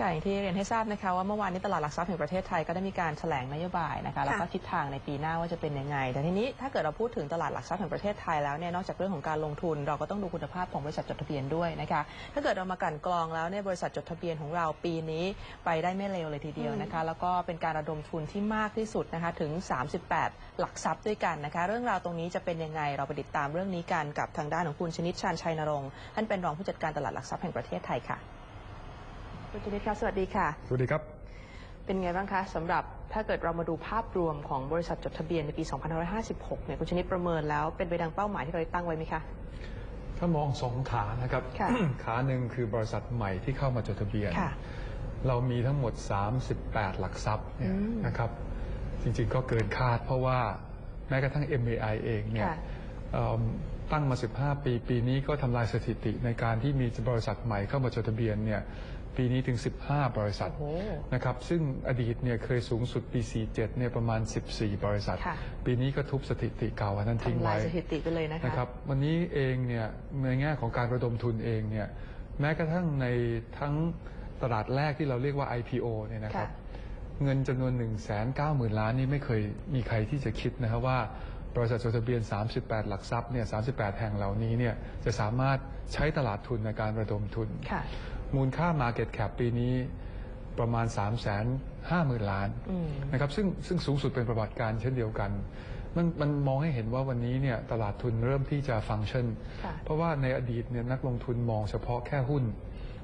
ค่ะอย่างที่เรียนให้ทราบนะคะว่าเมื่อวานนี้ตลาดหลักทรัพย์แห่งประเทศไทยก็ได้มีการแถลงนโยบายนะคะแล้วก็ทิศทางในปีหน้าว่าจะเป็นยังไง แต่ทีนี้ถ้าเกิดเราพูดถึงตลาดหลักทรัพย์แห่งประเทศไทยแล้วเนี่ยนอกจากเรื่องของการลงทุน เราก็ต้องดูคุณภาพของบริษัทจดทะเบียนด้วยนะคะถ้าเกิดเรามากลั่นกรองแล้วเนี่ยบริษัทจดทะเบียนของเราปีนี้ไปได้ไม่เลวเลยทีเดียวนะคะแล้วก็เป็นการระดมทุนที่มากที่สุดนะคะถึง 38 หลักทรัพย์ด้วยกันนะคะเรื่องราวตรงนี้จะเป็นยังไงเราไปติดตามเรื่องนี้กันกับทางด้านของคุณชนิดชาญชัยนรงค์ท่านเป็นรองผู้จัดการตลาดหลักทรัพย์แห่งประเทศไทยค่ะ คุณชนิดคะสวัสดีค่ะ สวัสดีครับ เป็นไงบ้างคะสำหรับถ้าเกิดเรามาดูภาพรวมของบริษัทจดทะเบียนในปี 2556 เนี่ยคุณชนิดประเมินแล้วเป็นไปดังเป้าหมายที่เราได้ตั้งไว้ไหมคะ ถ้ามองสองขานะครับ ค่ะขาหนึ่งคือบริษัทใหม่ที่เข้ามาจดทะเบียน ค่ะเรามีทั้งหมด 38 หลักทรัพย์เนี่ยอืมนะครับ จริงๆก็เกินคาด เพราะว่าแม้กระทั่ง MAI เองเนี่ยค่ะ เอิ่มตั้งมา 15 ปี ปีนี้ก็ทำลายสถิติในการที่มีบริษัทใหม่เข้ามาจดทะเบียนเนี่ย ปีนี้ถึง 15 บริษัทโอ้โหนะครับซึ่งอดีตเนี่ยเคยสูงสุดปี 47 เนี่ยประมาณ 14 บริษัทค่ะปีนี้ก็ทุบสถิติเก่าอันนั้นทิ้งทำลาไว้ยสถิติไปเลยนะคะนะครับวันนี้เองเนี่ยในแง่ของการระดมทุนเองเนี่ยแม้กระทั่งในทั้งตลาดแรกที่เราเรียกว่า IPO เนี่ยนะครับค่ะเงินจำนวน 1 9 0 0 0 0 ล้านนี่ไม่เคยมีใครที่จะคิดนะครับว่าบริษัทจดทะเบียน 38 หลักทรัพย์เนี่ย 38 แห่งเหล่านี้เนี่ยจะสามารถใช้ตลาดทุนในการระดมทุนค่ะ มูลค่า Market Cap ปีนี้ประมาณ 3 5 0 0 0 0 ล้านอืมนะครับซึ่งซึ่งสูงสุดเป็นประวัติการณ์เช่นเดียวกัน มันมันมองให้เห็นว่าวันนี้เนี่ยตลาดทุนเริ่มที่จะฟังก์ชันค่ะเพราะว่าในอดีตเนี่ยนักลงทุนมองเฉพาะแค่หุ้น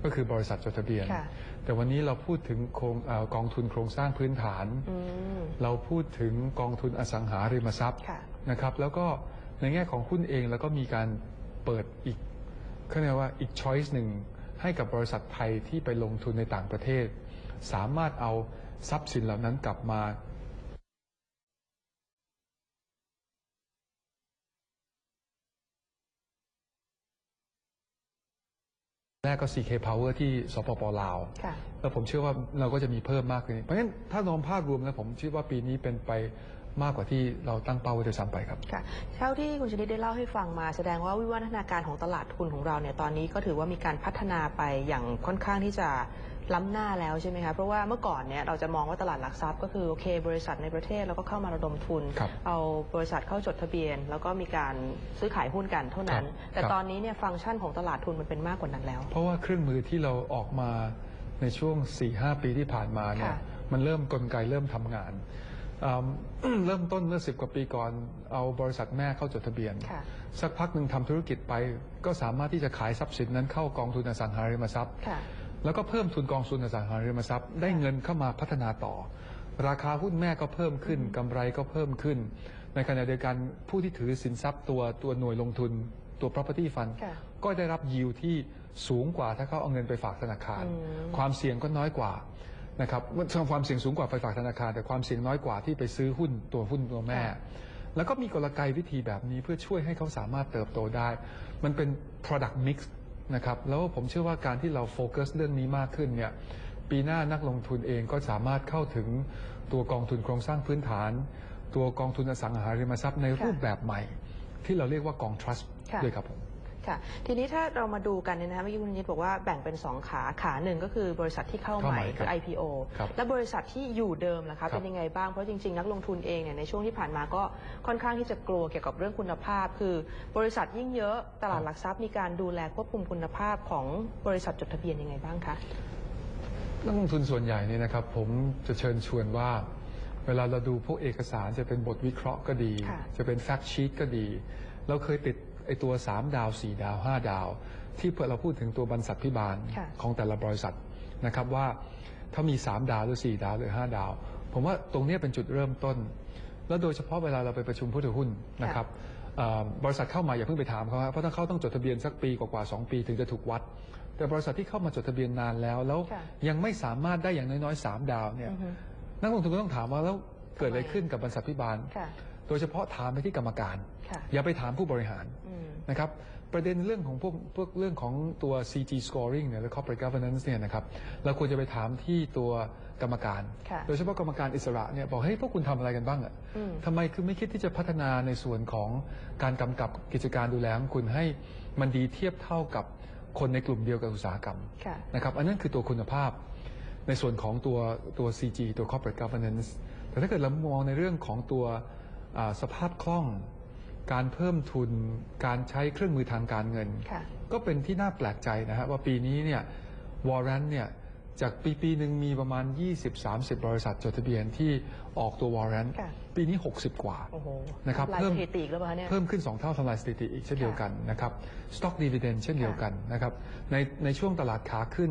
ก็คือบริษัทจดทะเบียนค่ะแต่วันนี้เราพูดถึงโครงเออกองทุนโครงสร้างพื้นฐานอืมเราพูดถึงกองทุนอสังหาริมทรัพย์ค่ะนะครับ แล้วก็ในแง่ของหุ้นเองแล้วก็มีการเปิดอีกเขาเรียกว่าอีกช้อยส์หนึ่ง ให้กับบริษัทไทยที่ไปลงทุนในต่างประเทศ สามารถเอาทรัพย์สินเหล่านั้นกลับมาแรกก็ CK Power ที่สปปลาวค่ะแล้วผมเชื่อว่าเราก็จะมีเพิ่มมากขึ้น เพราะฉะนั้นถ้ามองภาพรวมแล้วผมคิดว่าปีนี้เป็นไป มากกว่าที่เราตั้งเป้าไว้ด้วยซ้ำไปครับค่ะเท่าที่คุณชนิดได้เล่าให้ฟังมาแสดงว่าวิวัฒนาการของตลาดทุนของเราเนี่ยตอนนี้ก็ถือว่ามีการพัฒนาไปอย่างค่อนข้างที่จะล้ำหน้าแล้วใช่ไหมคะเพราะว่าเมื่อก่อนเนี่ยเราจะมองว่าตลาดหลักทรัพย์ก็คือโอเค บริษัทในประเทศแล้วก็เข้ามาระดมทุนครับเอาบริษัทเข้าจดทะเบียน แล้วก็มีการซื้อขายหุ้นกันเท่านั้นครับแต่ครับตอนนี้เนี่ยฟังก์ชันของตลาดทุนมันเป็นมากกว่านั้นแล้ว เพราะว่าเครื่องมือที่เราออกมาในช่วง 4-5 ปีที่ผ่านมาเนี่ยค่ะมันเริ่มกลไกเริ่มทำงานอืม เริ่มต้นเมื่อ10กว่าปีก่อน เอาบริษัทแม่เข้าจดทะเบียนค่ะสักพักหนึ่งทำธุรกิจไป ก็สามารถที่จะขายทรัพย์สินนั้นเข้ากองทุนอสังหาริมทรัพย์ค่ะแล้วก็เพิ่มทุนกองทุนอสังหาริมทรัพย์ ได้เงินเข้ามาพัฒนาต่อ ราคาหุ้นแม่ก็เพิ่มขึ้นกำไรก็เพิ่มขึ้น ในขณะเดียวกันผู้ที่ถือสินทรัพย์ตัวตัวหน่วยลงทุนตัว property fund ค่ะก็ได้รับยิวที่สูงกว่าถ้าเขาเอาเงินไปฝากธนาคารอืมความเสี่ยงก็น้อยกว่า นะครับความเสี่ยงสูงกว่าไปฝากธนาคาร แต่ความเสี่ยงน้อยกว่าที่ไปซื้อหุ้นตัวหุ้นตัวแม่ แล้วก็มีกลไกวิธีแบบนี้เพื่อช่วยให้เขาสามารถเติบโตได้ มันเป็น product mix นะครับแล้วผมเชื่อว่าการที่เราโฟกัสเรื่องนี้มากขึ้นเนี่ยปีหน้านักลงทุนเองก็สามารถเข้าถึงตัวกองทุนโครงสร้างพื้นฐาน ตัวกองทุนอสังหาริมทรัพย์ในค่ะรูปแบบใหม่ ที่เราเรียกว่ากอง trust ค่ะด้วยครับผม ค่ะ ทีนี้ถ้าเรามาดูกันเนี่ยนะคะเมื่อกี้คุณนิดบอกว่าแบ่งเป็น 2 ขาขาหนึ่งก็คือบริษัทที่เข้าใหม่เข้าใหม่คือครับ IPO ครับและบริษัทที่อยู่เดิมล่ะคะครับเป็นยังไงบ้าง เพราะจริงๆ นักลงทุนเองเนี่ยในช่วงที่ผ่านมาก็ค่อนข้างที่จะกลัวเกี่ยวกับเรื่องคุณภาพ คือบริษัทยิ่งเยอะตลาดหลักทรัพย์มีการดูแลควบคุมคุณภาพของบริษัทจดทะเบียนยังไงบ้างคะนักลงทุนส่วนใหญ่เนี่ยนะครับผมจะเชิญชวนว่าเวลาเราดูพวกเอกสารจะเป็นบทวิเคราะห์ก็ดีค่ะจะเป็นแฟกชีตก็ดี เราเคยติด ไอตัว 3 ดาว 4 ดาว 5 ดาว ที่เพื่อเราพูดถึงตัวบรรษัทพิบาลค่ะ ของแต่ละบริษัทนะครับว่าถ้ามี 3 ดาวหรือ 4 ดาวหรือ 5 ดาว ผมว่าตรงเนี้ยเป็นจุดเริ่มต้น แล้วโดยเฉพาะเวลาเราไปประชุมผู้ถือหุ้นนะครับเอ่อบริษัทเข้ามาอย่าเพิ่งไปถามเขาครับเพราะถ้าเขาต้องจดทะเบียนสักปีกว่าๆสองปีถึงจะถูกวัด แต่บริษัทที่เข้ามาจดทะเบียนนานแล้วแล้ว ค่ะ ยังไม่สามารถได้อย่างน้อยๆสามดาวเนี่ย อือฮึนักลงทุนก็ต้องถามว่าแล้วเกิดอะไรขึ้นกับบรรษัทพิบาล ค่ะ โดยเฉพาะถามไปที่กรรมการ ค่ะ อย่าไปถามผู้บริหารอืม นะครับประเด็นเรื่องของพวกพวกเรื่องของตัว CG scoring เนี่ยหรือ corporate governance เนี่ยนะครับเราควรจะไปถามที่ตัวกรรมการ ค่ะโดยเฉพาะกรรมการอิสระเนี่ยบอกเฮ้ยพวกคุณทำอะไรกันบ้างอะอืม ทำไมคือไม่คิดที่จะพัฒนาในส่วนของการกำกับกิจการดูแลของคุณให้มันดีเทียบเท่ากับคนในกลุ่มเดียวกับอุตสาหกรรม ค่ะ นะครับอันนั้นคือตัวคุณภาพในส่วนของตัวตัว CG ตัว corporate governance แต่ถ้าเกิดเรามองในเรื่องของตัวอ่า สภาพคล่อง การเพิ่มทุนการใช้เครื่องมือทางการเงินค่ะก็เป็นที่น่าแปลกใจนะฮะว่าปีนี้เนี่ยวอร์เรนเนี่ยจากปีปีหนึ่งมีประมาณ 20-30 บริษัทจดทะเบียนที่ออกตัววอร์เรนค่ะปีนี้ 60 กว่าโอ้โหนะครับทำลายเพิ่มสถิติอีกแล้วป่ะคะเนี่ยเพิ่มขึ้น 2 เท่าทำลายสถิติอีกเช่นเดียวกันนะครับ stock dividend เช่นเดียวกันนะครับในในช่วงตลาดขาขึ้น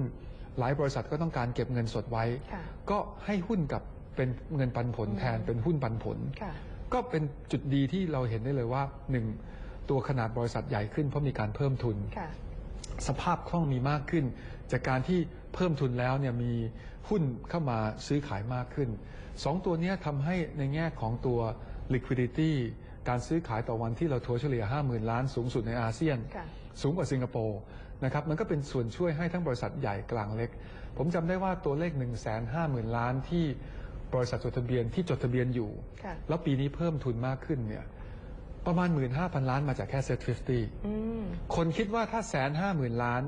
หลายบริษัทก็ต้องการเก็บเงินสดไว้ค่ะก็ให้หุ้นกับเป็นเงินปันผลแทนเป็นหุ้นปันผลค่ะ ก็เป็นจุดดีที่เราเห็นได้เลยว่าหนึ่งตัวขนาดบริษัทใหญ่ขึ้นเพราะมีการเพิ่มทุน ค่ะ สภาพคล่องมีมากขึ้น จากการที่เพิ่มทุนแล้วเนี่ยมีหุ้นเข้ามาซื้อขายมากขึ้นสองตัวเนี้ยทำให้ในแง่ของตัว liquidity การซื้อขายต่อวันที่เราทัวร์เฉลี่ย 50,000 ล้านสูงสุดในอาเซียน ค่ะ สูงกว่าสิงคโปร์นะครับมันก็เป็นส่วนช่วยให้ทั้งบริษัทใหญ่กลางเล็ก ผมจำได้ว่าตัวเลข 1 5 0 0 0 0 ล้านที่ บริษัทจดทะเบียนที่จดทะเบียนอยู่ ค่ะ แล้วปีนี้เพิ่มทุนมากขึ้นเนี่ยประมาณ 15,000 ล้านมาจากแค่เซ็ต50อืม คนคิดว่าถ้าแสนห้าหมื่นล้าน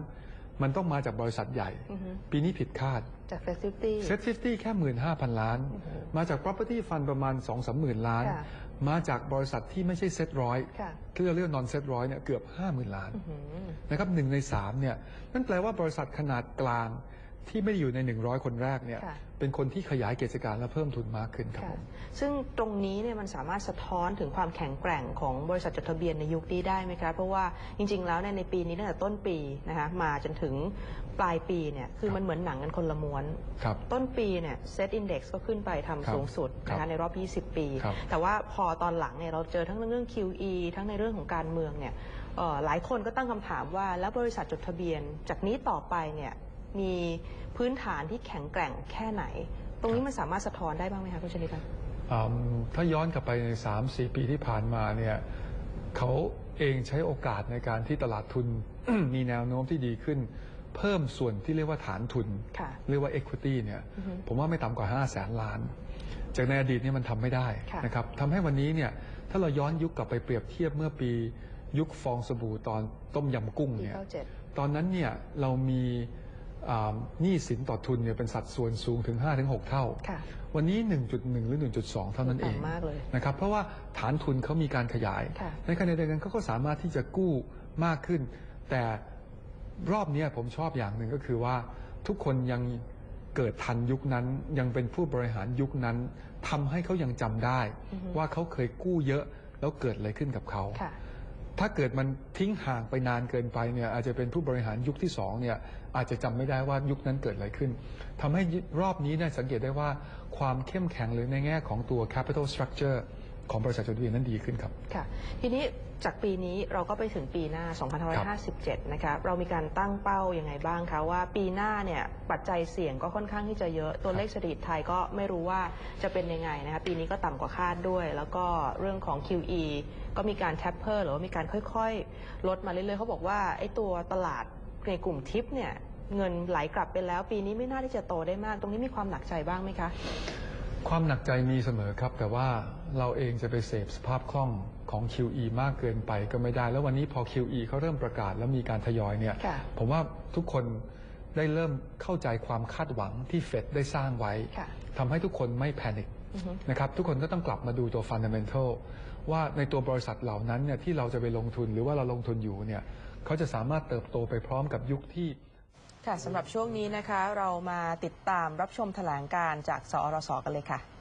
มันต้องมาจากบริษัทใหญ่ อือฮึ ปีนี้ผิดคาด จากเฟสซิตี้ เซ็ต50แค่หมื่นห้าพันล้านโอ้โหมาจาก property fund ประมาณ2องสามหมื่นล้าน ค่ะมาจากบริษัทที่ไม่ใช่เซ็ตร้อยค่ะ ที่เราเรียก non เซ็ตร้อยเนี่ยเกือบ 5 0,000 ล้านอื้อหือนะครับหนึ่งในสามเนี่ยนั่นแปลว่าบริษัทขนาดกลาง ที่ไม่ได้อยู่ใน 100 คนแรกเนี่ยค่ะ เป็นคนที่ขยายกิจการและเพิ่มทุนมากขึ้นครับค่ะผมซึ่งตรงนี้เนี่ยมันสามารถสะท้อนถึงความแข็งแกร่งของบริษัทจดทะเบียนในยุคนี้ได้ไหมคะเพราะว่าจริง ๆ แล้วเนี่ยในปีนี้ตั้งแต่ต้นปีนะคะมาจนถึงปลายปีเนี่ยคือมันเหมือนหนังกันคนละม้วน ครับ ต้นปีเนี่ยเซตอินดี x ก็ขึ้นไปทำครับสูงสุดนะครัคะบในรอบ 20 ปี ครับแต่ว่าพอตอนหลังเนี่ยเราเจอทั้งเรื่อง QE ทั้งในเรื่องของการเมืองเนี่ยเอ่อหลายคนก็ตั้งคำถามว่าแล้วบริษัทจดทะเบียน จากนี้ต่อไปเนี่ย มีพื้นฐานที่แข็งแกร่งแค่ไหน ตรงนี้มันสามารถสะท้อนได้บ้างไหมคะคุณชนิดาอืมถ้าย้อนกลับไปใน3-4 ปีที่ผ่านมาเนี่ยเขาเองใช้โอกาสในการที่ตลาดทุนมีแนวโน้มที่ดีขึ้น เพิ่มส่วนที่เรียกว่าฐานทุนค่ะเรียกว่า equity เนี่ยอือฮึผมว่าไม่ต่ำกว่า 5 0 0แสนล้าน จากในอดีตเนี่ยมันทำไม่ได้ค่ะนะครับทำให้วันนี้เนี่ยถ้าเราย้อนยุคกลับไปเปรียบเทียบเมื่อปียุคฟองสบู่ตอนต้มยำกุ้งปีเนี่ยเก้าเจ็ดตอนนั้นเนี่ยเรามีอ่า หนี้สินต่อทุนเนี่ยเป็นสัดส่วนสูงถึง 5-6 เท่าค่ะวันนี้ 1.1 หรือ 1.2 เท่านั้นเองต่ำมากเลยนะครับเพราะว่าฐานทุนเขามีการขยายค่ะในขณะเดียวกันเขาก็สามารถที่จะกู้มากขึ้น แต่รอบเนี้ยผมชอบอย่างหนึ่งก็คือว่าทุกคนยังเกิดทันยุคนั้นยังเป็นผู้บริหารยุคนั้นทำให้เขายังจำได้อือฮึว่าเขาเคยกู้เยอะแล้วเกิดอะไรขึ้นกับเขาค่ะ ถ้าเกิดมันทิ้งห่างไปนานเกินไปเนี่ยอาจจะเป็นผู้บริหารยุคที่สองเนี่ยอาจจะจำไม่ได้ว่ายุคนั้นเกิดอะไรขึ้นทำให้รอบนี้เนี่ยสังเกตได้ว่าความเข้มแข็งหรือในแง่ของตัว capital structure ของบริษัทจดทะเบียนนั้นดีขึ้นครับค่ะทีนี้จากปีนี้เราก็ไปถึงปีหน้า 2557 นะคะเรามีการตั้งเป้ายังไงบ้างคะว่าปีหน้าเนี่ยปัจจัยเสี่ยงก็ค่อนข้างที่จะเยอะตัวเลขเศรษฐกิจไทยก็ไม่รู้ว่าจะเป็นยังไงนะคะปีนี้ก็ต่ำกว่าคาดด้วย แล้วก็เรื่องของ QE ก็มีการแทปเปอร์หรือว่ามีการค่อยๆ ลดมาเรื่อยๆเขาบอกว่าไอ้ตัวตลาดในกลุ่มทิปเนี่ยเงินไหลกลับไปแล้ว ปีนี้ไม่น่าที่จะโตได้มาก ตรงนี้มีความหนักใจบ้างไหมคะ ความหนักใจมีเสมอครับ แต่ว่าเราเองจะไปเสพสภาพคล่องของ QE มากเกินไปก็ไม่ได้ แล้ววันนี้พอ QE เขาเริ่มประกาศแล้วมีการทยอยเนี่ยค่ะผมว่าทุกคนได้เริ่มเข้าใจความคาดหวังที่เฟดได้สร้างไว้ค่ะทำให้ทุกคนไม่แพนิคอือฮึนะครับทุกคนก็ต้องกลับมาดูตัว fundamental ว่าในตัวบริษัทเหล่านั้นเนี่ยที่เราจะไปลงทุนหรือว่าเราลงทุนอยู่เนี่ยเขาจะสามารถเติบโตไปพร้อมกับยุคที่ ค่ะสำหรับช่วงนี้นะคะ เรามาติดตามรับชมแถลงการจากสอรสกันเลยค่ะ